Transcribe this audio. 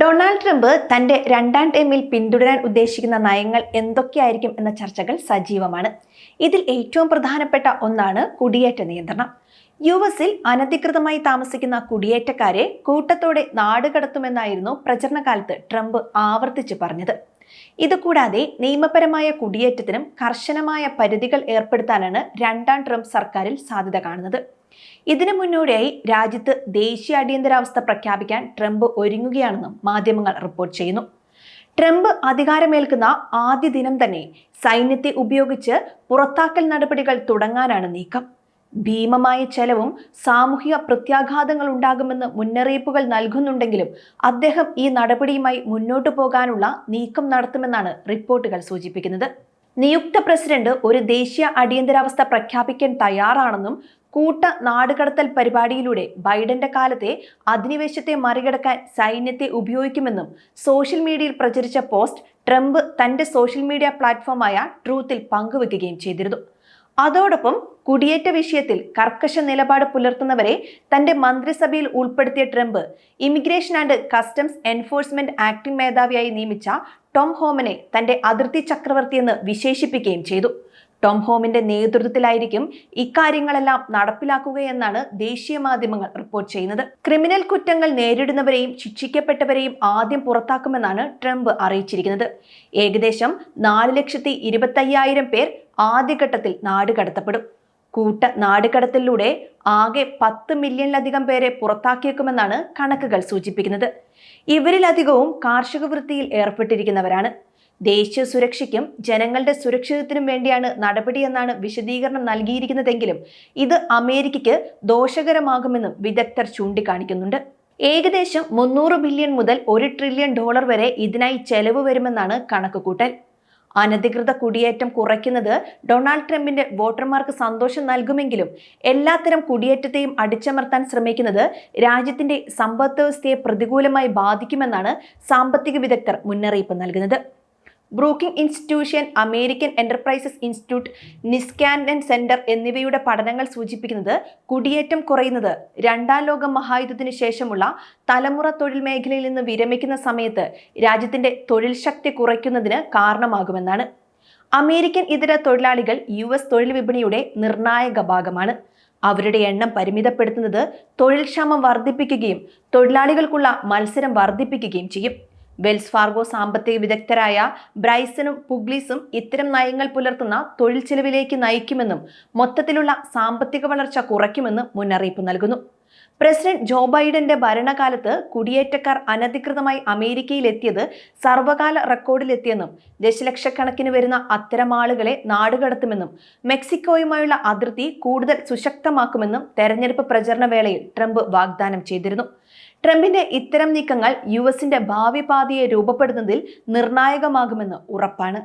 Donald Trump തന്റെ രണ്ടാം ടേമിൽ പിന്തുടരാൻ ഉദ്ദേശിക്കുന്ന നയങ്ങൾ എന്തൊക്കെയായിരിക്കും എന്ന ചർച്ചകൾ സജീവമാണ്. ഇതിൽ ഏറ്റവും പ്രധാനപ്പെട്ട ഒന്നാണ് കുടിയേറ്റ നിയന്ത്രണം. യു എസിൽ അനധികൃതമായി താമസിക്കുന്ന കുടിയേറ്റക്കാരെ കൂട്ടത്തോടെ നാടുകടത്തുമെന്നായിരുന്നു പ്രചരണകാലത്ത് ട്രംപ് ആവർത്തിച്ചു പറഞ്ഞത്. ഇതുകൂടാതെ നിയമപരമായ കുടിയേറ്റത്തിനും കർശനമായ പരിധികൾ ഏർപ്പെടുത്താനാണ് രണ്ടാം ട്രംപ് സർക്കാരിൽ സാധ്യത കാണുന്നത്. ഇതിനു മുന്നോടിയായി രാജ്യത്ത് ദേശീയ അടിയന്തരാവസ്ഥ പ്രഖ്യാപിക്കാൻ ട്രംപ് ഒരുങ്ങുകയാണെന്നും മാധ്യമങ്ങൾ റിപ്പോർട്ട് ചെയ്യുന്നു. ട്രംപ് അധികാരമേൽക്കുന്ന ആദ്യ ദിനം തന്നെ സൈന്യത്തെ ഉപയോഗിച്ച് പുറത്താക്കൽ നടപടികൾ തുടങ്ങാനാണ് നീക്കം. ഭീമമായ ചെലവും സാമൂഹിക പ്രത്യാഘാതങ്ങൾ ഉണ്ടാകുമെന്ന് മുന്നറിയിപ്പുകൾ നൽകുന്നുണ്ടെങ്കിലും അദ്ദേഹം ഈ നടപടിയുമായി മുന്നോട്ടു പോകാനുള്ള നീക്കം നടത്തുമെന്നാണ് റിപ്പോർട്ടുകൾ സൂചിപ്പിക്കുന്നത്. നിയുക്ത പ്രസിഡന്റ് ഒരു ദേശീയ അടിയന്തരാവസ്ഥ പ്രഖ്യാപിക്കാൻ തയ്യാറാണെന്നും കൂട്ട നാടുകടത്തൽ പരിപാടിയിലൂടെ ബൈഡന്റെ കാലത്തെ അധിനിവേശത്തെ മറികടക്കാൻ സൈന്യത്തെ ഉപയോഗിക്കുമെന്നും സോഷ്യൽ മീഡിയയിൽ പ്രചരിച്ച പോസ്റ്റ് ട്രംപ് തന്റെ സോഷ്യൽ മീഡിയ പ്ലാറ്റ്ഫോമായ ട്രൂത്തിൽ പങ്കുവെക്കുകയും ചെയ്തിരുന്നു. അതോടൊപ്പം കുടിയേറ്റ വിഷയത്തിൽ കർക്കശ നിലപാട് പുലർത്തുന്നവരെ തന്റെ മന്ത്രിസഭയിൽ ഉൾപ്പെടുത്തിയ Trump immigration and customs enforcement acting മേധാവിയായി നിയമിച്ച ടോം ഹോമനെ തന്റെ അതിർത്തി ചക്രവർത്തിയെന്ന് വിശേഷിപ്പിക്കുകയും ചെയ്തു. ടോം ഹോമിന്റെ നേതൃത്വത്തിലായിരിക്കും ഇക്കാര്യങ്ങളെല്ലാം നടപ്പിലാക്കുകയെന്നാണ് ദേശീയ മാധ്യമങ്ങൾ റിപ്പോർട്ട് ചെയ്യുന്നത്. ക്രിമിനൽ കുറ്റങ്ങൾ നേരിടുന്നവരെയും ശിക്ഷിക്കപ്പെട്ടവരെയും ആദ്യം പുറത്താക്കുമെന്നാണ് ട്രംപ് അറിയിച്ചിരിക്കുന്നത്. ഏകദേശം നാല് ലക്ഷത്തി ഇരുപത്തയ്യായിരം പേർ ആദ്യഘട്ടത്തിൽ നാട് കടത്തപ്പെടും. കൂട്ട നാടുകടത്തിലൂടെ ആകെ പത്ത് മില്യണിലധികം പേരെ പുറത്താക്കിയേക്കുമെന്നാണ് കണക്കുകൾ സൂചിപ്പിക്കുന്നത്. ഇവരിലധികവും കാർഷിക വൃത്തിയിൽ ഏർപ്പെട്ടിരിക്കുന്നവരാണ്. ദേശീയ സുരക്ഷയ്ക്കും ജനങ്ങളുടെ സുരക്ഷിതത്തിനും വേണ്ടിയാണ് നടപടിയെന്നാണ് വിശദീകരണം നൽകിയിരിക്കുന്നതെങ്കിലും ഇത് അമേരിക്കയ്ക്ക് ദോഷകരമാകുമെന്നും വിദഗ്ധർ ചൂണ്ടിക്കാണിക്കുന്നുണ്ട്. ഏകദേശം മുന്നൂറ് ബില്യൺ മുതൽ ഒരു ട്രില്യൺ ഡോളർ വരെ ഇതിനായി ചെലവ് വരുമെന്നാണ് കണക്കുകൂട്ടൽ. അനധികൃത കുടിയേറ്റം കുറയ്ക്കുന്നത് ഡൊണാൾഡ് ട്രംപിന്റെ വോട്ടർമാർക്ക് സന്തോഷം നൽകുമെങ്കിലും എല്ലാത്തരം കുടിയേറ്റത്തെയും അടിച്ചമർത്താൻ ശ്രമിക്കുന്നത് രാജ്യത്തിന്റെ സമ്പദ് വ്യവസ്ഥയെ പ്രതികൂലമായി ബാധിക്കുമെന്നാണ് സാമ്പത്തിക വിദഗ്ധർ മുന്നറിയിപ്പ് നൽകുന്നത്. Brooking institution American enterprises institute Niskanen centre എന്നിവയുടെ പഠനങ്ങൾ സൂചിപ്പിക്കുന്നത് കുടിയേറ്റം കുറയുന്നത്. രണ്ടാം ലോക മഹായുദ്ധത്തിന് ശേഷമുള്ള തലമുറ തൊഴിൽ മേഖലയിൽ നിന്ന് വിരമിക്കുന്ന സമയത്ത് രാജ്യത്തിന്റെ തൊഴിൽ ശക്തി കുറയ്ക്കുന്നതിന് കാരണമാകുമെന്നാണ്. അമേരിക്കൻ ഇതര തൊഴിലാളികൾ യു എസ് തൊഴിൽ വിപണിയുടെ നിർണായക ഭാഗമാണ്. അവരുടെ എണ്ണം പരിമിതപ്പെടുത്തുന്നത് തൊഴിൽ ക്ഷമം വർദ്ധിപ്പിക്കുകയും തൊഴിലാളികൾക്കുള്ള മത്സരം വർദ്ധിപ്പിക്കുകയും ചെയ്യും. വെൽസ് ഫാർഗോ സാമ്പത്തിക വിദഗ്ധരായ ബ്രൈസനും പുഗ്ലീസും ഇത്തരം നയങ്ങൾ പുലർത്തുന്ന തൊഴിൽ ചെലവിലേക്ക് നയിക്കുമെന്നും മൊത്തത്തിലുള്ള സാമ്പത്തിക വളർച്ച കുറയ്ക്കുമെന്നും മുന്നറിയിപ്പ് നൽകുന്നു. പ്രസിഡന്റ് ജോ ബൈഡന്റെ ഭരണകാലത്ത് കുടിയേറ്റക്കാർ അനധികൃതമായി അമേരിക്കയിലെത്തിയത് സർവകാല റെക്കോർഡിലെത്തിയെന്നും ദശലക്ഷക്കണക്കിന് വരുന്ന അത്തരം ആളുകളെ നാടുകടത്തുമെന്നും മെക്സിക്കോയുമായുള്ള അതിർത്തി കൂടുതൽ സുശക്തമാക്കുമെന്നും തെരഞ്ഞെടുപ്പ് പ്രചരണ വേളയിൽ ട്രംപ് വാഗ്ദാനം ചെയ്തിരുന്നു. ട്രംപിന്റെ ഇത്തരം നീക്കങ്ങൾ യു എസിന്റെ ഭാവി പാതയെ രൂപപ്പെടുന്നതിൽ നിർണായകമാകുമെന്ന് ഉറപ്പാണ്.